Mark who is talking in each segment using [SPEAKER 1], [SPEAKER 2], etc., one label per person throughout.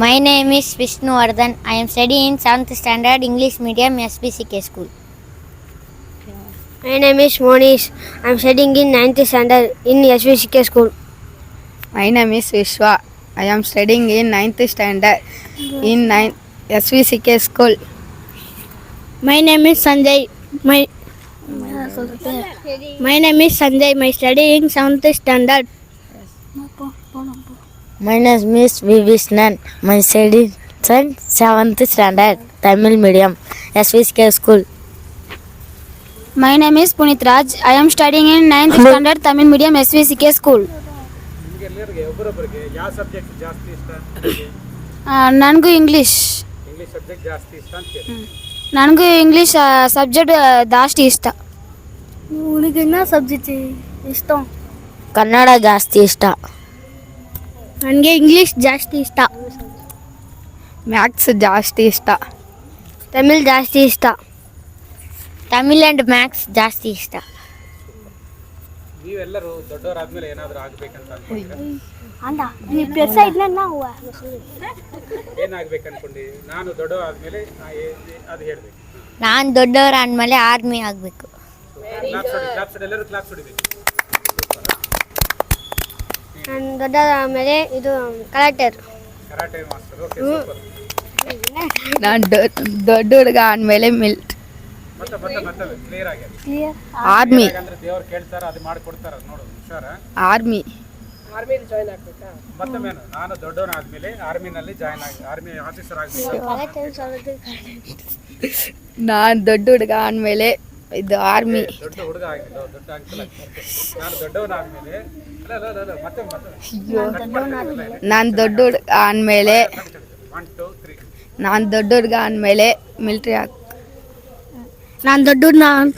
[SPEAKER 1] My name is Vishnu Vardhan. I am studying in 7th standard English medium SBCK school.
[SPEAKER 2] My name is Monish. I am studying in 9th standard in SBCK school.
[SPEAKER 3] My name is Vishwa. I am studying in 9th standard in 9 SVCK school.
[SPEAKER 2] My name is Sanjay. My My name is Sanjay. My studying 7th standard.
[SPEAKER 1] My name is V. Vishnan. My studying in 7th standard Tamil medium SBCK school.
[SPEAKER 2] My name is Punit Raj. I am studying in 9th standard Tamil medium SVCK school.
[SPEAKER 4] ನಿಮಗೆಲ್ಲರಿಗೆ ಒಬ್ಬರೊಬ್ಬರಿಗೆ ಯಾವ subject ಜಾಸ್ತಿ ಇಷ್ಟ
[SPEAKER 2] ನನಗೂ English
[SPEAKER 4] English subject ಜಾಸ್ತಿ ಇಷ್ಟ ಅಂತ ಕೇಳಿ
[SPEAKER 2] ನನಗೂ English subject ಜಾಸ್ತಿ ಇಷ್ಟ ಉಳಿದಿನ ಸಬ್ಜೆಕ್ಟ್ ಇಷ್ಟ
[SPEAKER 1] ಕನ್ನಡ ಜಾಸ್ತಿ ಇಷ್ಟ
[SPEAKER 2] ನನಗೆ ಇಂಗ್ಲೀಷ್ ಜಾಸ್ತಿ ಇಷ್ಟ.
[SPEAKER 3] ಮ್ಯಾಥ್ಸ್ ಜಾಸ್ತಿ ಇಷ್ಟ.
[SPEAKER 2] ತಮಿಳ್ ಜಾಸ್ತಿ ಇಷ್ಟ.
[SPEAKER 1] ತಮಿಳ್ ಆ್ಯಂಡ್ ಮ್ಯಾಥ್ಸ್ ಜಾಸ್ತಿ ಇಷ್ಟ.
[SPEAKER 4] ನೀವೆಲ್ಲರೂ ದೊಡ್ಡವರಾದ್ಮೇಲೆ ಏನಾದರೂ ಆಗ್ಬೇಕಂತ ಅನ್ಕೊಂಡಿದ್ದೀರಾ?
[SPEAKER 2] ಅಂದ ನೀ ಪೆರ್ಸ ಇದ್ನ ನಾವು
[SPEAKER 4] ಏನಾಗ್ಬೇಕು ಅನ್ಕೊಂಡಿ ನಾನು ದೊಡ್ಡವ ಆದ್ಮೇಲೆ ನಾ ಏ- ಏ- ಅದು ಹೇಳ್ಬೇಕು.
[SPEAKER 1] ನಾನು ದೊಡ್ಡವರ ಅಂದಮೇಲೆ ಆರ್ಮಿ ಆಗಬೇಕು.
[SPEAKER 4] ಕ್ಲಾಪ್ಸ್ ಹೊಡಿ ಕ್ಲಾಪ್ಸ್ ಹೊಡಿ ಎಲ್ಲರೂ ಕ್ಲಾಪ್ಸ್ ಹೊಡಿಬೇಕು.
[SPEAKER 2] ನಾನು ದೊಡ್ಡ ಆಮೇಲೆ ಇದು character
[SPEAKER 4] karate master okay super.
[SPEAKER 3] ನಾನು ದೊಡ್ಡ ಹುಡುಗ ಆದ್ಮೇಲೆ ಮಿಲ್
[SPEAKER 4] ಮತ್ತೆ ಮತ್ತೆ ಮತ್ತೆ ಕ್ಲಿಯರ್ ಆಗಿ.
[SPEAKER 3] ಆರ್ಮಿ.
[SPEAKER 4] ಅಂದ್ರೆ ದೇವ್ರು ಕೇಳ್ತಾರ ಅದು ಮಾಡ್ಕೊಡ್ತಾರ ನೋಡು ಹುಷಾರ?
[SPEAKER 3] ಆರ್ಮಿ.
[SPEAKER 4] ಮತ್ತೊಮ್ಮೇನು ನಾನು ದೊಡ್ಡವನಾದ್ಮೇಲೆ ಆರ್ಮಿನಲ್ಲಿ ಜಾಯಿನ್ ಆಗಿ ಆರ್ಮಿ ಆಫೀಸರ್ ಆಗ್ಬೇಕು.
[SPEAKER 3] ನಾನು ದೊಡ್ಡ ಹುಡುಗ ಆದಮೇಲೆ ಇದು ಆರ್ಮಿ
[SPEAKER 4] ದೊಡ್ಡ ಹುಡುಗ ಆಗಿಲ್ಲ ದೊಡ್ಡ ಅಂಕಲ್ ನಾನು
[SPEAKER 3] ದೊಡ್ಡ ಹುಡುಗ ಆದಮೇಲೆ ನಾನು ದೊಡ್ಡ ಹುಡುಗ ಆದಮೇಲೆ ಮಿಲ್ಟ್ರಿ ಹಾಕ್
[SPEAKER 2] ನಾನು ದೊಡ್ಡ ನಾನು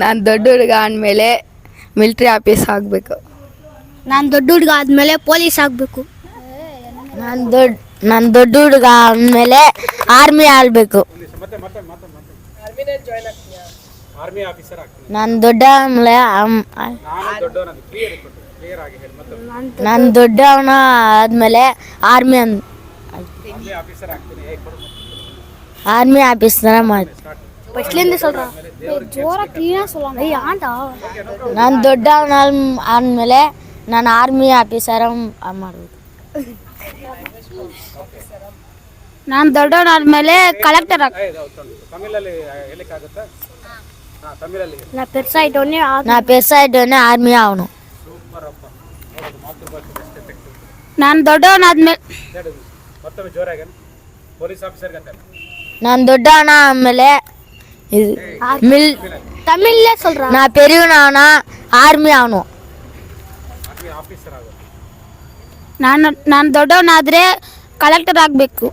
[SPEAKER 3] ನಾನು ದೊಡ್ಡ ಹುಡುಗ ಆದಮೇಲೆ ಮಿಲ್ಟ್ರಿ ಆಫೀಸ್ ಆಗಬೇಕು.
[SPEAKER 2] ನಾನು ದೊಡ್ಡ ಹುಡುಗ ಆದ್ಮೇಲೆ ಪೊಲೀಸ್ ಆಗಬೇಕು.
[SPEAKER 1] ನಾನು ದೊಡ್ಡ ನಾನು ದೊಡ್ಡ ಹುಡುಗ ಆದಮೇಲೆ ಆರ್ಮಿ ಆಡಬೇಕು ನಾನು ದೊಡ್ಡ ಆದ್ಮೇಲೆ
[SPEAKER 4] ನಾನು ದೊಡ್ಡವನಾದ ಕ್ಲಿಯರ್ ಕೊಟ್ಟು ಕ್ಲಿಯರ್ ಆಗಿ ಹೇಳಿ ಮತ್ತೆ.
[SPEAKER 1] ನಾನು ದೊಡ್ಡವನ ಆದಮೇಲೆ ಆರ್ಮಿ ಅನ್
[SPEAKER 4] ಆರ್ಮಿ ಆಫೀಸರ್
[SPEAKER 1] ಮಾಡಿ
[SPEAKER 2] ಫಸ್ಟ್ಲಿಂದ ಸ್ವಲ್ಪ ಜೋರ ಕ್ಲೀನಾಗಿ ಸೊಲ್ಲ ಆಂಟ.
[SPEAKER 1] ನಾನು ದೊಡ್ಡವನ ಆದಮೇಲೆ ನಾನು ಆರ್ಮಿ ಆಫೀಸರ್ ಮಾಡಬೇಕು
[SPEAKER 2] ನಾನು ದೊಡ್ಡವನಾದ್ಮೇಲೆ ಕಲೆಕ್ಟರ್ ಆಗ
[SPEAKER 4] ಏ, ಹೌದು, ತೊಂದ್ರೆ. ತಮಿಳಲ್ಲಿ ಹೇಳಿಕ್ಕಾಗುತ್ತಾ ಹಾಂ ತಮಿಳಲ್ಲಿ ಹೇಳಿ.
[SPEAKER 2] ನಾ ಪೆರ್ಸ ಇಟ್ಟವನೇ
[SPEAKER 1] ನಾ ಪೆರ್ಸ ಇದ್ದವನೇ ಆರ್ಮಿ ಅವನು
[SPEAKER 4] ಸೂಪರ್ ಅಪ್ಪ ಹೌದು ಮಾತೃಭಾಷೆ ಬೆಸ್ಟ್ ಎಫೆಕ್ಟ್
[SPEAKER 2] ನಾನು ದೊಡ್ಡವನಾದ್ಮೇಲೆ
[SPEAKER 4] ಹೇಳು ಮತ್ತೊಮ್ಮೆ ಜೋರಾಗಿ ಪೊಲೀಸ್ ಆಫೀಸರ್ಗೆ ಅಂತ
[SPEAKER 1] ನಾನು ದೊಡ್ಡವನ ಆದಮೇಲೆ ಇದು ಮಿಲ್
[SPEAKER 2] ತಮಿಳ್ಲೇ சொல்றா
[SPEAKER 1] ನಾ ಪೆರಿಯವನ ಆರ್ಮಿ ಅವನು
[SPEAKER 4] ಆರ್ಮಿ ಆಫೀಸರ್ ಆಗೋದು?
[SPEAKER 2] ನಾನು ನಾನು ದೊಡ್ಡವನಾದ್ರೆ ಕಲೆಕ್ಟರ್ ಆಗಬೇಕು.